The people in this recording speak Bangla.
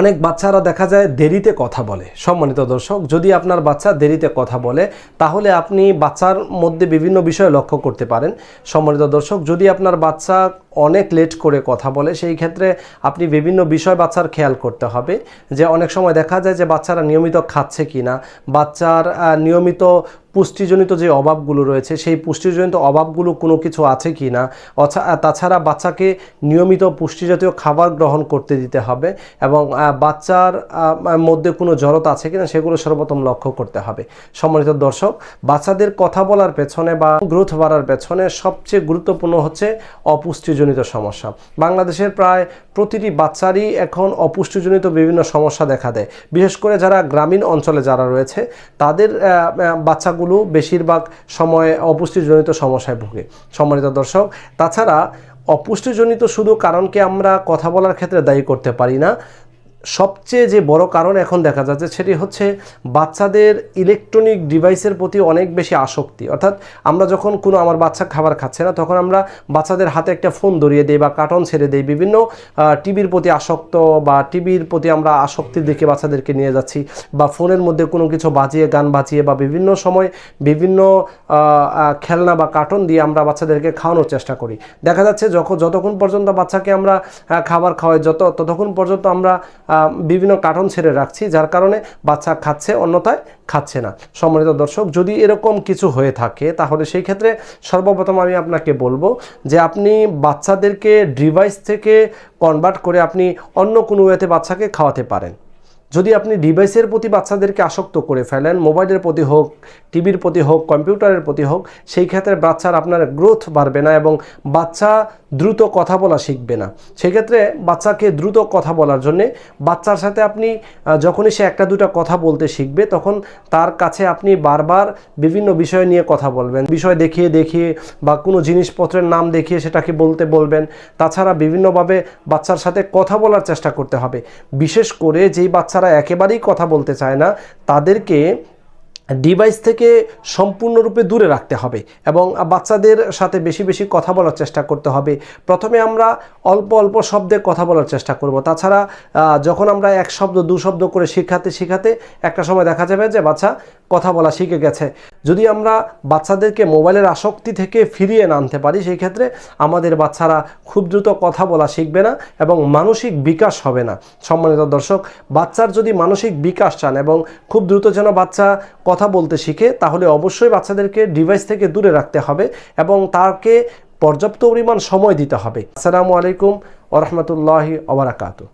অনেক বাচ্চারা দেখা যায় দেরিতে কথা বলে। সম্মানিত দর্শক, যদি আপনার বাচ্চা দেরিতে কথা বলে, তাহলে আপনি বাচ্চার মধ্যে বিভিন্ন বিষয় লক্ষ্য করতে পারেন। সম্মানিত দর্শক, যদি আপনার বাচ্চা অনেক লেট করে কথা বলে, সেই ক্ষেত্রে আপনি বিভিন্ন বিষয় বাচ্চার খেয়াল করতে হবে। যে অনেক সময় দেখা যায় যে বাচ্চারা নিয়মিত খাচ্ছে কি না বাচ্চার নিয়মিত পুষ্টিজনিত যে অভাবগুলো রয়েছে সেই পুষ্টিজনিত অভাবগুলো কোনো কিছু আছে কি না? তাছাড়া বাচ্চাকে নিয়মিত পুষ্টিজাতীয় খাবার গ্রহণ করতে দিতে হবে এবং বাচ্চার মধ্যে কোনো জড়তা আছে কিনা সেগুলো সর্বপ্রথম লক্ষ্য করতে হবে। সম্মানিত দর্শক বাচ্চাদের কথা বলার পেছনে বা গ্রোথ বাড়ার পেছনে সবচেয়ে গুরুত্বপূর্ণ হচ্ছে অপুষ্টিজনিত সমস্যা। বাংলাদেশের প্রায় প্রতিটি বাচ্চারই এখন অপুষ্টিজনিত বিভিন্ন সমস্যা দেখা দেয়। বিশেষ করে যারা গ্রামীণ অঞ্চলে যারা রয়েছে তাদের আহ, বাচ্চাগুলো বেশিরভাগ সময়ে অপুষ্টিজনিত সমস্যায় ভোগে, সম্মানিত দর্শক। তাছাড়া অপুষ্টিজনিত শুধু কারণকে আমরা কথা বলার ক্ষেত্রে দায়ী করতে পারি না সবচেয়ে যে বড় কারণ এখন দেখা যাচ্ছে সেটি হচ্ছে বাচ্চাদের ইলেকট্রনিক ডিভাইসের প্রতি অনেক বেশি আসক্তি। অর্থাৎ আমরা যখন কোনো আমার বাচ্চা খাবার খাচ্ছে না, তখন আমরা বাচ্চাদের হাতে একটা ফোন ধরিয়ে দিই বা কার্টন ছেড়ে দিই, বিভিন্ন টিভির প্রতি আসক্ত বা টিভির প্রতি আমরা আসক্তির দিকে বাচ্চাদেরকে নিয়ে যাচ্ছি বা ফোনের মধ্যে কোনো কিছু বাজিয়ে, গান বাজিয়ে বা বিভিন্ন সময় বিভিন্ন খেলনা বা কার্টন দিয়ে আমরা বাচ্চাদেরকে খাওয়ানোর চেষ্টা করি। দেখা যাচ্ছে যখন যতক্ষণ পর্যন্ত বাচ্চাকে আমরা খাবার খাওয়াই, যত, ততক্ষণ পর্যন্ত আমরা বিভিন্ন কার্টন ছেড়ে রাখছি, যার কারণে বাচ্চা খাচ্ছে, অন্যথায় খাচ্ছে না। সম্মানিত দর্শক, যদি এরকম কিছু হয়ে থাকে, তাহলে সেই ক্ষেত্রে সর্বপ্রথম আমি আপনাকে বলব যে আপনি বাচ্চাদেরকে ডিভাইস থেকে কনভার্ট করে আপনি অন্য কোনো ওয়েতে বাচ্চাকে খাওয়াতে পারেন। যদি আপনি ডিভাইসের প্রতি বাচ্চাদেরকে আসক্ত করে ফেলেন, মোবাইলের প্রতি হোক, টিভির প্রতি হোক, কম্পিউটারের প্রতি হোক, সেই ক্ষেত্রে বাচ্চার আপনার গ্রোথ বাড়বে না এবং বাচ্চা দ্রুত কথা বলা শিখবে না। সেক্ষেত্রে বাচ্চাকে দ্রুত কথা বলার জন্যে বাচ্চার সাথে আপনি যখনই সে একটা দুটা কথা বলতে শিখবে, তখন তার কাছে আপনি বারবার বিভিন্ন বিষয় নিয়ে কথা বলবেন। বিষয় দেখিয়ে দেখিয়ে বা কোনো জিনিসপত্রের নাম দেখিয়ে সেটাকে বলতে বলবেন। তাছাড়া বিভিন্নভাবে বাচ্চার সাথে কথা বলার চেষ্টা করতে হবে। বিশেষ করে যেই বাচ্চারা একেবারেই কথা বলতে চায় না, তাদেরকে ডিভাইস থেকে সম্পূর্ণরূপে দূরে রাখতে হবে এবং বাচ্চাদের সাথে বেশি বেশি কথা বলার চেষ্টা করতে হবে। প্রথমে আমরা অল্প অল্প শব্দে কথা বলার চেষ্টা করব। তাছাড়া যখন আমরা এক শব্দ, দু শব্দ করে শেখাতে শেখাতে একটা সময় দেখা যাবে যে, বাচ্চা কথা বলা শিখে গেছে। যদি আমরা বাচ্চাদেরকে মোবাইলের আসক্তি থেকে ফিরিয়ে আনতে পারি, সেই ক্ষেত্রে আমাদের বাচ্চারা খুব দ্রুত কথা বলা শিখবে না এবং মানসিক বিকাশ হবে না। সম্মানিত দর্শক, বাচ্চার যদি মানসিক বিকাশ চান এবং খুব দ্রুত যেন বাচ্চা কথা বলতে শিখে, তাহলে অবশ্যই বাচ্চাদেরকে ডিভাইস থেকে দূরে রাখতে হবে এবং তাকে পর্যাপ্ত পরিমাণ সময় দিতে হবে। আসসালামু আলাইকুম ওরহমতুল্লাহি ওবরাকাতু